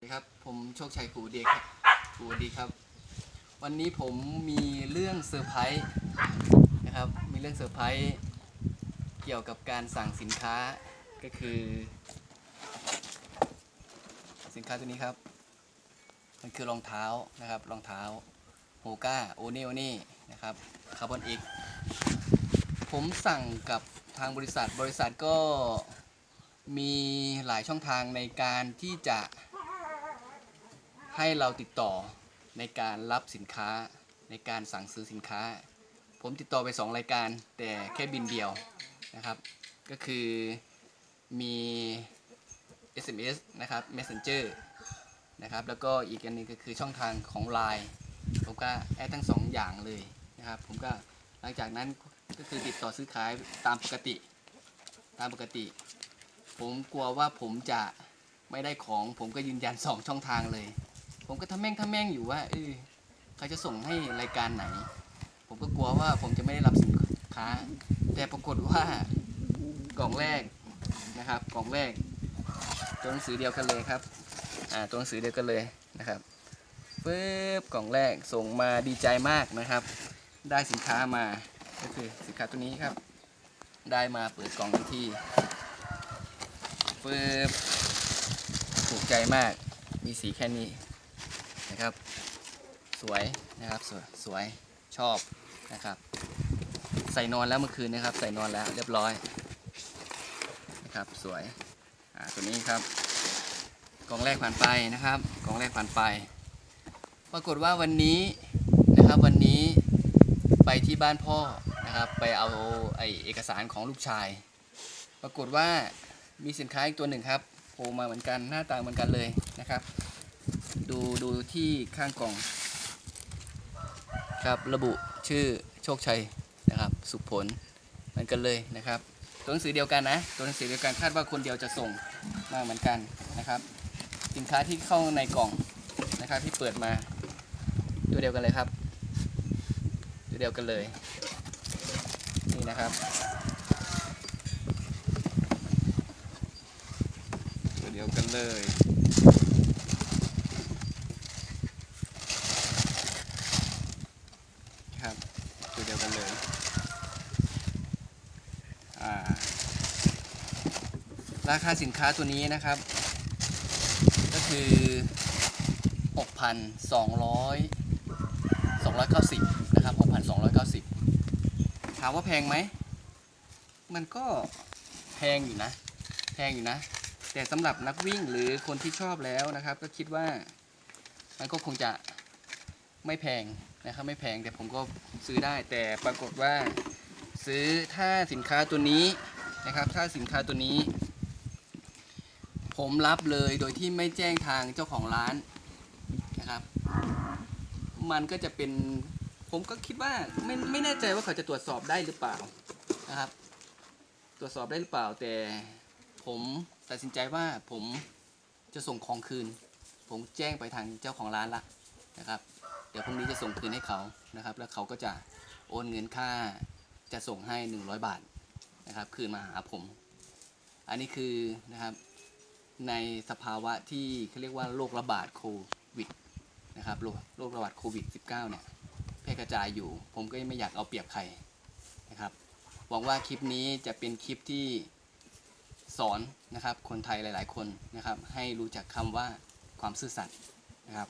สวัสดีครับ ผมโชคชัยผูเดียครับผูดีครับ วันนี้ผมมีเรื่องเซอร์ไพรส์นะครับ มีเรื่องเซอร์ไพรส์เกี่ยวกับการสั่งสินค้าก็คือ สินค้าตัวนี้ครับ มันคือรองเท้านะครับรองเท้าโฮก้าโอเนี่โอนี่นะครับคาร์บอนอีกผมสั่งกับทางบริษัทบริษัทก็มีหลายช่องทางในการที่จะ ให้เราติดต่อในการรับสินค้าในการสั่งซื้อสินค้า ผมติดต่อไป 2 รายการ แต่แค่บินเดียวนะครับ ก็คือมี SMS นะครับ Messenger นะครับ แล้วก็อีกอันนึงก็คือช่องทางของ Line ผมก็แอดทั้งสองอย่างเลยนะครับ ผมก็หลังจากนั้นก็คือติดต่อซื้อขายตามปกติ ตามปกติ ผมกลัวว่าผมจะไม่ได้ของผมก็ยืนยันสองช่องทางเลย ผมก็ทำแม่งทำแม่งอยู่ว่าเออเขาจะส่งให้รายการไหน ผมก็กลัวว่าผมจะไม่ได้รับสินค้า แต่ปรากฏว่ากล่องแรกนะครับ กล่องแรก ตัวหนังสือเดียวกันเลยครับอ่าตัวหนังสือเดียวกันเลยนะครับปึ๊บกล่องแรกส่งมาดีใจมากนะครับ ได้สินค้ามาก็คือสินค้าตัวนี้ครับ ได้มาเปิดกล่องทันทีปึ๊บถูกใจมากมีสีแค่นี้ นะครับ สวยนะครับสวยสวยชอบนะครับ ใส่นอนแล้วเมื่อคืนนะครับ ใส่นอนแล้วเรียบร้อยนะครับสวยอ่าตัวนี้ครับกล่องแรกผ่านไปนะครับกล่องแรกผ่านไป ปรากฏว่าวันนี้นะครับวันนี้ไปที่บ้านพ่อนะครับ ไปเอาไอเอกสารของลูกชาย ปรากฏว่ามีสินค้าอีกตัวหนึ่งครับโผล่มาเหมือนกันหน้าตาเหมือนกันเลยนะครับ ดูดูที่ข้างกล่อง ครับระบุชื่อโชคชัยนะครับ สุขผลเหมือนกันเลยนะครับ ตัวหนังสือเดียวกันนะ ตัวหนังสือเดียวกันคาดว่าคนเดียวจะส่งมาเหมือนกันนะครับ สินค้าที่เข้าในกล่องนะครับที่เปิดมา ตัวเดียวกันเลยครับ ตัวเดียวกันเลยนี่นะครับตัวเดียวกันเลย ครับตัวเดียวกันเลยาราคาสินค้าตัวนี้นะครับ ก็คือ 6,200 290 นะครับ 6,290 ถามว่าแพงไหม มันก็แพงอยู่นะ แพงอยู่นะ แต่สำหรับนักวิ่งหรือคนที่ชอบแล้วนะครับ ก็คิดว่ามันก็คงจะไม่แพง นะครับไม่แพงแต่ผมก็ซื้อได้แต่ปรากฏว่าซื้อถ้าสินค้าตัวนี้นะครับ ถ้าสินค้าตัวนี้ ผมรับเลยโดยที่ไม่แจ้งทางเจ้าของร้านนะครับ มันก็จะเป็นผมก็คิดว่าไม่ไม่แน่ใจว่าเขาจะตรวจสอบได้หรือเปล่านะครับ ตรวจสอบได้หรือเปล่า แต่ผมตัดสินใจว่าผมจะส่งของคืน ผมแจ้งไปทางเจ้าของร้านละนะครับ เดี๋ยวพรุ่งนี้จะส่งคืนให้เขานะครับ แล้วเขาก็จะโอนเงินค่าจะส่งให้ 100 บาทนะครับ คืนมาหาผม อันนี้คือนะครับในสภาวะที่เขาเรียกว่าโรคระบาดโควิดนะครับโรครคระบาดโควิด -19 เนี่ยแพร่กระจายอยู่ ผมก็ไม่อยากเอาเปรียบใครนะครับหวังว่าคลิปนี้จะเป็นคลิปที่สอนนะครับ คนไทยหลาย ๆ คนนะครับ ให้รู้จักคำว่าความซื่อสัตย์นะครับ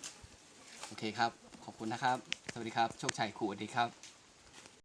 โอเคครับ ขอบคุณนะครับ สวัสดีครับ โชคชัยขู่สวัสดีครับ